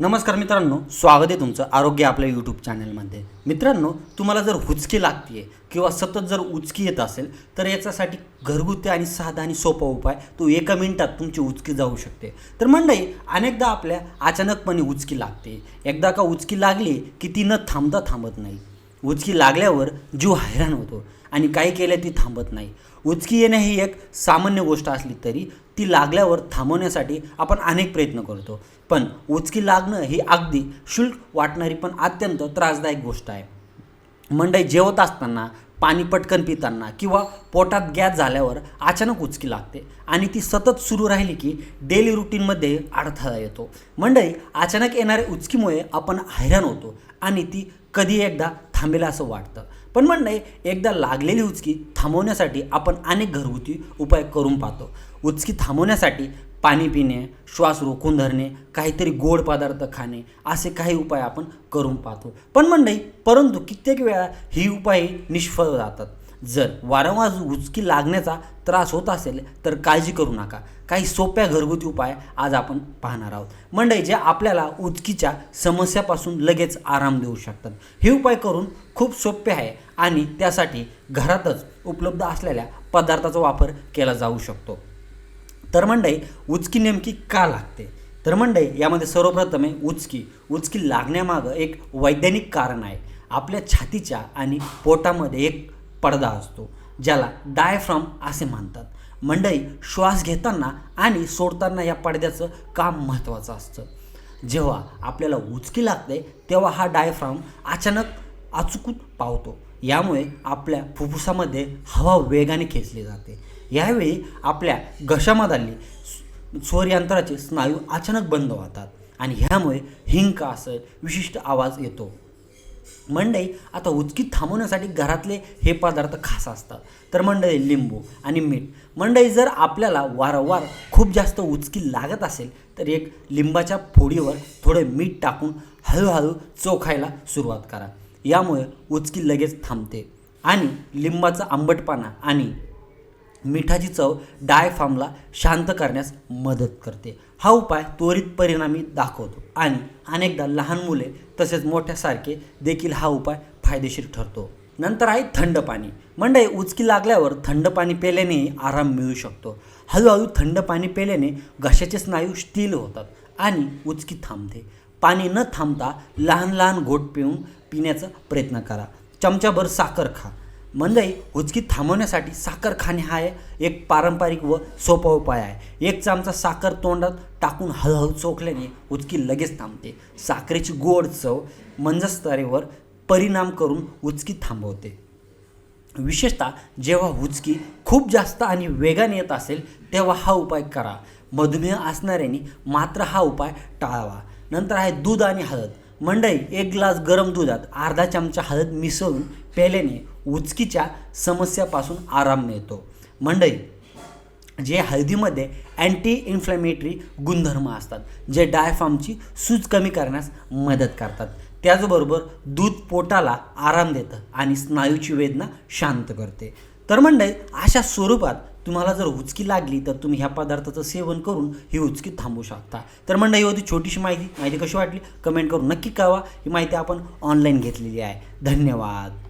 नमस्कार मित्रांनो स्वागत आहे तुमचं आरोग्य आपल्या यूट्यूब चॅनलमध्ये मित्रांनो तुम्हाला जर हुचकी लागते किंवा सतत जर उचकी येत असेल तर याच्यासाठी घरगुती आणि साधा आणि सोपा उपाय तो एका मिनिटात तुमची उचकी जाऊ शकते. तर मंडळी अनेकदा आपल्या अचानकपणे उचकी लागते. एकदा का उचकी लागली की ती न थांबता थांबत नाही. उचकी लागल्यावर जीव हैराण होतो आणि काही केलं ती थांबत नाही. उचकी येणे ही एक सामान्य गोष्ट असली तरी ती लागल्यावर थांबवण्यासाठी आपण अनेक प्रयत्न करतो. पण उचकी लागणं ही अगदी शुल्क वाटणारी पण अत्यंत त्रासदायक गोष्ट आहे. मंडई जेवत असताना पाणी पटकन पिताना किंवा पोटात गॅस झाल्यावर अचानक उचकी लागते आणि ती सतत सुरू राहिली की डेली रुटीनमध्ये अडथळा येतो. मंडई अचानक येणाऱ्या उचकीमुळे आपण हैराण होतो आणि ती कधी एकदा थांबेल असं वाटतं. पण मंडई एकदा लागलेली उचकी थांबवण्यासाठी आपण अनेक घरगुती उपाय करून पाहतो. उचकी थांबवण्यासाठी पाणी पिणे श्वास रोखून धरणे काहीतरी गोड पदार्थ खाणे असे काही उपाय आपण करून पाहतो. पण मंडई परंतु कित्येक वेळा ही उपाय निष्फळ जातात. जर वारंवार उचकी लागण्याचा त्रास होत असेल तर काळजी करू नका. काही सोप्या घरगुती उपाय आज आपण पाहणार आहोत. मंडई जे आपल्याला उचकीच्या समस्यापासून लगेच आराम देऊ शकतात. हे उपाय करून खूप सोपे आहे आणि त्यासाठी घरातच उपलब्ध असलेल्या पदार्थाचा वापर केला जाऊ शकतो. तर मंडई उचकी नेमकी का लागते? तर मंडई यामध्ये सर्वप्रथम आहे उचकी. उचकी लागण्यामागं एक वैज्ञानिक कारण आहे. आपल्या छातीच्या आणि पोटामध्ये एक पडदा असतो ज्याला डायफ्रॉम असे म्हणतात. मंडई श्वास घेताना आणि सोडताना या पडद्याचं काम महत्त्वाचं असतं. जेव्हा आपल्याला उचकी लागते तेव्हा हा डायफ्रॉम अचानक अचूकून पावतो. यामुळे आपल्या फुफ्फुसामध्ये हवा वेगाने खेचली जाते. यावेळी आपल्या घशामधली स्वरयंत्राचे स्नायू अचानक बंद होतात आणि ह्यामुळे हिंक असं विशिष्ट आवाज येतो. मंडई आता उचकी थांबवण्यासाठी घरातले हे पदार्थ खास असतात. तर मंडई लिंबू आणि मीठ. मंडई जर आपल्याला वारंवार खूप जास्त उचकी लागत असेल तर एक लिंबाच्या फोडीवर थोडं मीठ टाकून हळूहळू चोखायला सुरुवात करा. यामुळे उचकी लगेच थांबते. आणि लिंबाचा आंबटपणा आणि मिठाची चव डायफार्मला शांत करण्यास मदत करते. हा उपाय त्वरित परिणामी दाखवतो आणि अनेकदा लहान मुले तसेच मोठ्यासारखे देखील हा उपाय फायदेशीर ठरतो. नंतर आहे थंड पाणी. मंडई उचकी लागल्यावर थंड पाणी प्यायल्याने आराम मिळू शकतो. हळूहळू थंड पाणी प्यायल्याने घशाचे स्नायू स्थिर होतात आणि उचकी थांबते. पाणी न थांबता लहान लहान घोट पिऊन पिण्याचा प्रयत्न करा. चमचाभर साखर खा. मंडई उचकी थांबवण्यासाठी साखर खाणे हा एक पारंपरिक व सोपा उपाय आहे. एक चमचा साखर तोंडात टाकून हळूहळू चोखल्याने उचकी लगेच थांबते. साखरेची गोड चव मंजस्तरेवर परिणाम करून उचकी थांबवते. विशेषतः जेव्हा उचकी खूप जास्त आणि वेगाने येत असेल तेव्हा हा उपाय करा. मधुमेह असणाऱ्यांनी मात्र हा उपाय टाळावा. नंतर आहे दूध आणि हळद. मंडई एक ग्लास गरम दुधात अर्धा चमचा हळद मिसळून प्यायल्याने उचकीच्या समस्यापासून आराम मिळतो. मंडई जे हळदीमध्ये अँटी इन्फ्लॅमेटरी गुणधर्म असतात जे डायफार्मची सूज कमी करण्यास मदत करतात. त्याचबरोबर दूध पोटाला आराम देतं आणि स्नायूची वेदना शांत करते. तर मंडळी अशा स्वरूपात तुम्हाला जर उचकी लागली तर तुम्ही ह्या पदार्थाचं सेवन करून ही उचकी थांबवू शकता. तर मंडळी ही होती छोटीशी माहिती. माहिती कशी वाटली? कमेंट करून नक्की कळवा. ही माहिती आपण ऑनलाईन घेतलेली आहे. धन्यवाद.